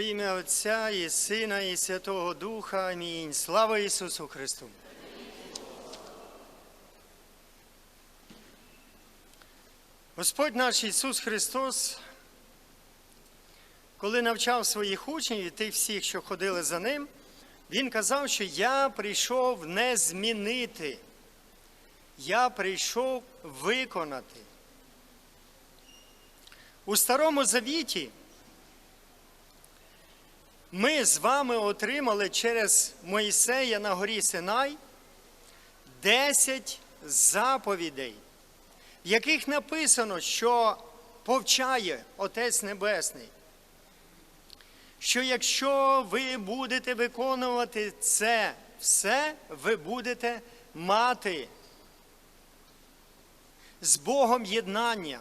В ім'я Отця і Сина, і Святого Духа. Амінь. Слава Ісусу Христу. Господь наш Ісус Христос, коли навчав своїх учнів і тих всіх, що ходили за Ним, Він казав, що я прийшов не змінити, я прийшов виконати. У Старому Завіті ми з вами отримали через Моїсея на горі Синай 10 заповідей, в яких написано, що повчає Отець Небесний, що якщо ви будете виконувати це все, ви будете мати з Богом єднання.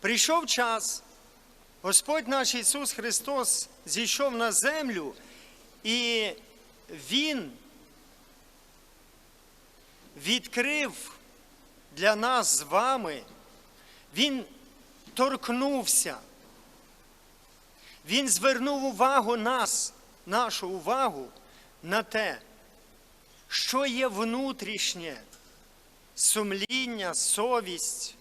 Прийшов час. Господь наш Ісус Христос зійшов на землю, і Він відкрив для нас з вами, Він торкнувся, Він звернув увагу нас, нашу увагу на те, що є внутрішнє сумління, совість.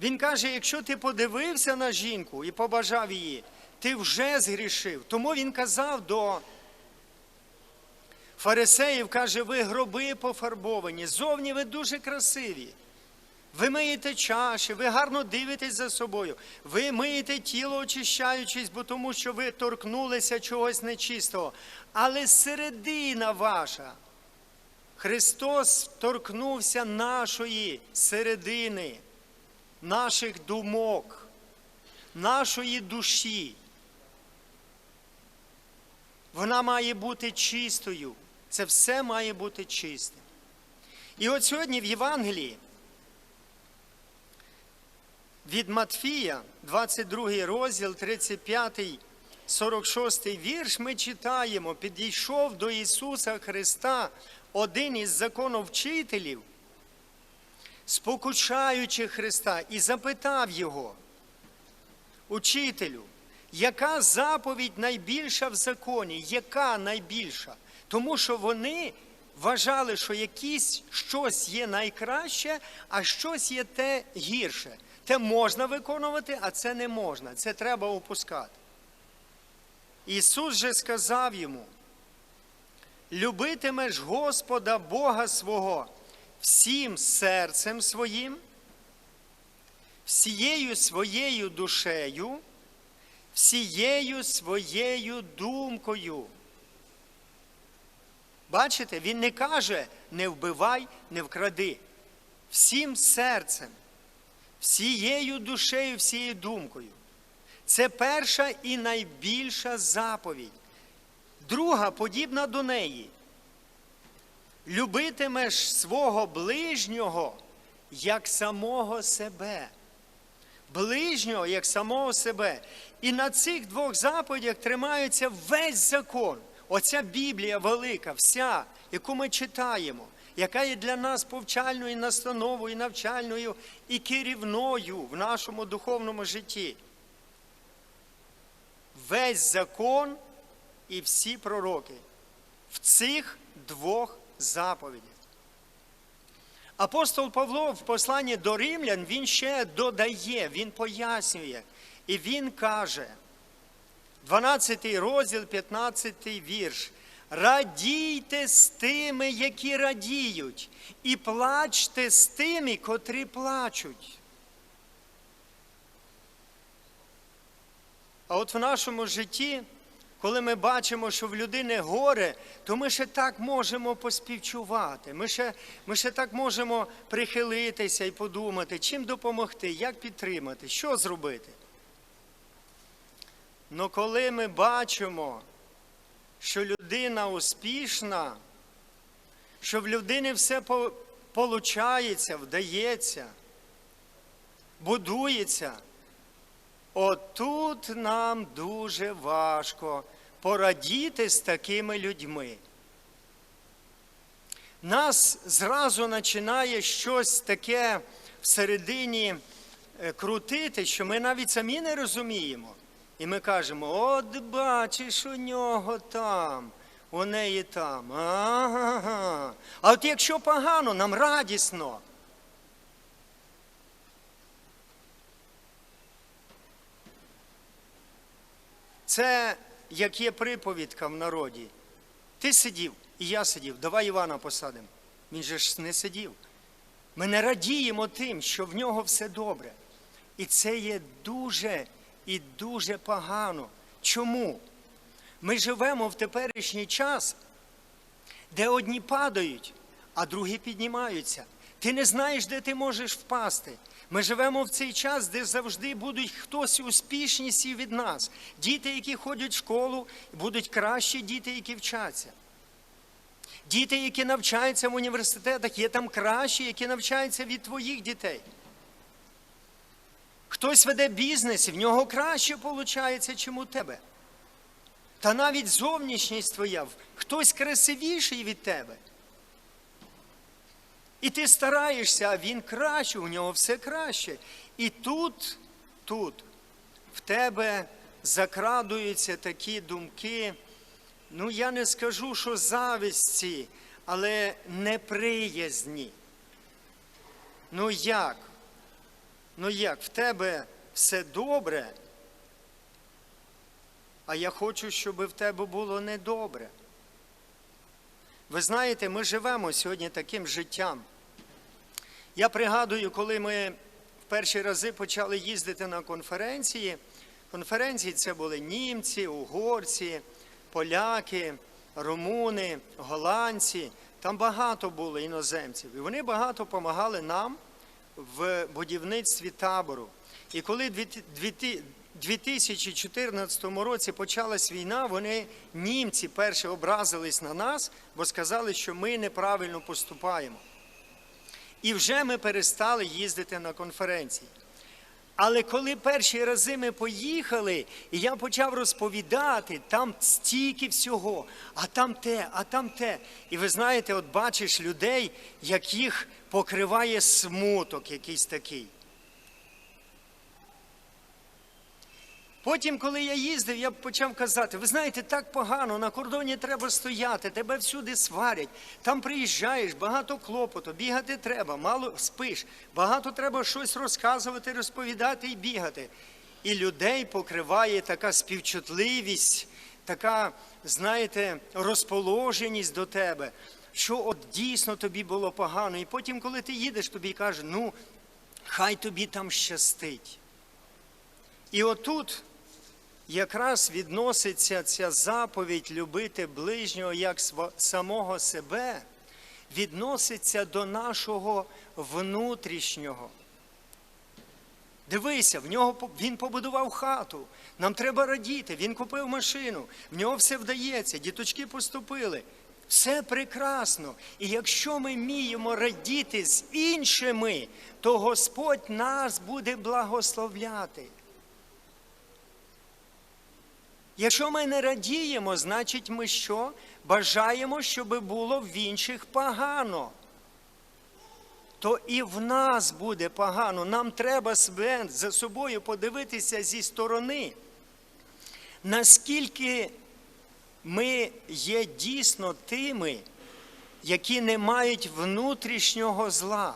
Він каже, якщо ти подивився на жінку і побажав її, ти вже згрішив. Тому він казав до фарисеїв, каже, ви гроби пофарбовані, зовні ви дуже красиві. Ви миєте чаші, ви гарно дивитесь за собою, ви миєте тіло, очищаючись, бо тому що ви торкнулися чогось нечистого. Але середина ваша, Христос торкнувся нашої середини наших думок, нашої душі. Вона має бути чистою. Це все має бути чистим. І от сьогодні в Євангелії від Матфія, 22 розділ, 35, 46 вірш, ми читаємо, підійшов до Ісуса Христа один із законовчителів, спокушаючи Христа, і запитав його, учителю, яка заповідь найбільша в законі? Яка найбільша? Тому що вони вважали, що якісь щось є найкраще, а щось є те гірше. Те можна виконувати, а це не можна. Це треба опускати. Ісус же сказав йому: любитимеш Господа Бога свого всім серцем своїм, всією своєю душею, всією своєю думкою. Бачите, він не каже не вбивай, не вкради. Всім серцем, всією душею, всією думкою. Це перша і найбільша заповідь. Друга подібна до неї любитимеш свого ближнього як самого себе. Ближнього як самого себе. І на цих двох заповідях тримається весь закон. Оця Біблія велика, вся, яку ми читаємо, яка є для нас повчальною, настановою, навчальною і керівною в нашому духовному житті. Весь закон і всі пророки в цих двох заповідях. Апостол Павло в посланні до римлян він ще додає, він пояснює. І він каже, 12 розділ, 15 вірш. Радійте з тими, які радіють, і плачте з тими, котрі плачуть. А от в нашому житті коли ми бачимо, що в людини горе, то ми ще так можемо поспівчувати. Ми ще, ми ще так можемо прихилитися і подумати, чим допомогти, як підтримати, що зробити. Но коли ми бачимо, що людина успішна, що в людини все получається, вдається, будується, отут нам дуже важко порадіти з такими людьми. Нас зразу починає щось таке всередині е, крутити, що ми навіть самі не розуміємо. І ми кажемо, от бачиш у нього там, у неї там. Ага. А от якщо погано, нам радісно. Це як є приповідка в народі. Ти сидів, і я сидів, давай Івана посадимо. Він же ж не сидів. Ми не радіємо тим, що в нього все добре. І це є дуже і дуже погано. Чому? Ми живемо в теперішній час, де одні падають, а другі піднімаються. Ти не знаєш, де ти можеш впасти. Ми живемо в цей час, де завжди будуть хтось успішніші від нас. Діти, які ходять в школу, будуть кращі діти, які вчаться. Діти, які навчаються в університетах, є там кращі, які навчаються від твоїх дітей. Хтось веде бізнес, і в нього краще виходить, чим у тебе. Та навіть зовнішність твоя, хтось красивіший від тебе. І ти стараєшся, а він краще, у нього все краще. І тут, тут в тебе закрадуються такі думки, ну я не скажу, що зависті, але неприязні. Ну як? Ну як, в тебе все добре, а я хочу, щоб в тебе було недобре. Ви знаєте, ми живемо сьогодні таким життям. Я пригадую, коли ми в перші рази почали їздити на конференції. Конференції це були німці, угорці, поляки, румуни, голландці. Там багато було іноземців. І вони багато допомагали нам в будівництві табору. І коли в 2014 році почалась війна, вони, німці, перші образились на нас, бо сказали, що ми неправильно поступаємо. І вже ми перестали їздити на конференції. Але коли перші рази ми поїхали, і я почав розповідати, там стільки всього, а там те, а там те. І ви знаєте, от бачиш людей, яких покриває смуток якийсь такий. Потім, коли я їздив, я почав казати, ви знаєте, так погано, на кордоні треба стояти, тебе всюди сварять, там приїжджаєш, багато клопоту, бігати треба, мало спиш, багато треба щось розказувати, розповідати і бігати. І людей покриває така співчутливість, така, знаєте, розположеність до тебе, що от дійсно тобі було погано. І потім, коли ти їдеш, тобі каже, ну, хай тобі там щастить. І отут якраз відноситься ця заповідь любити ближнього як самого себе, відноситься до нашого внутрішнього. Дивися, в нього він побудував хату. Нам треба радіти. Він купив машину, в нього все вдається, діточки поступили. Все прекрасно. І якщо ми вміємо радіти з іншими, то Господь нас буде благословляти. Якщо ми не радіємо, значить ми що? Бажаємо, щоб було в інших погано. То і в нас буде погано. Нам треба себе за собою подивитися зі сторони, наскільки ми є дійсно тими, які не мають внутрішнього зла,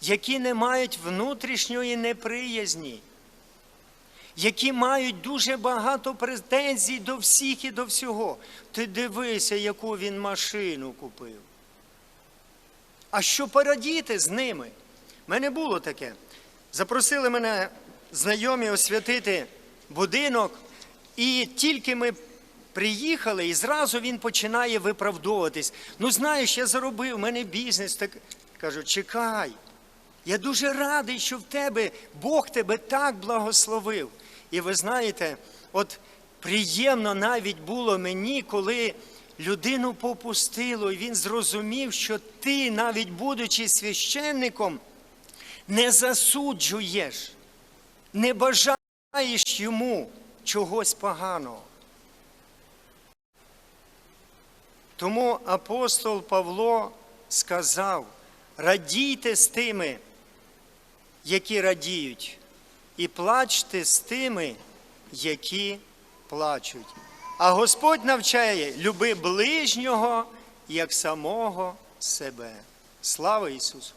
які не мають внутрішньої неприязні які мають дуже багато претензій до всіх і до всього. Ти дивися, яку він машину купив. А що порадіти з ними? У мене було таке. Запросили мене знайомі освятити будинок, і тільки ми приїхали, і зразу він починає виправдовуватись. Ну, знаєш, я заробив, в мене бізнес. Так кажу, чекай. Я дуже радий, що в тебе Бог тебе так благословив. І ви знаєте, от приємно навіть було мені, коли людину попустило, і він зрозумів, що ти, навіть будучи священником, не засуджуєш, не бажаєш йому чогось поганого. Тому апостол Павло сказав: радійте з тими, які радіють, і плачте з тими, які плачуть. А Господь навчає люби ближнього як самого себе. Слава Ісусу!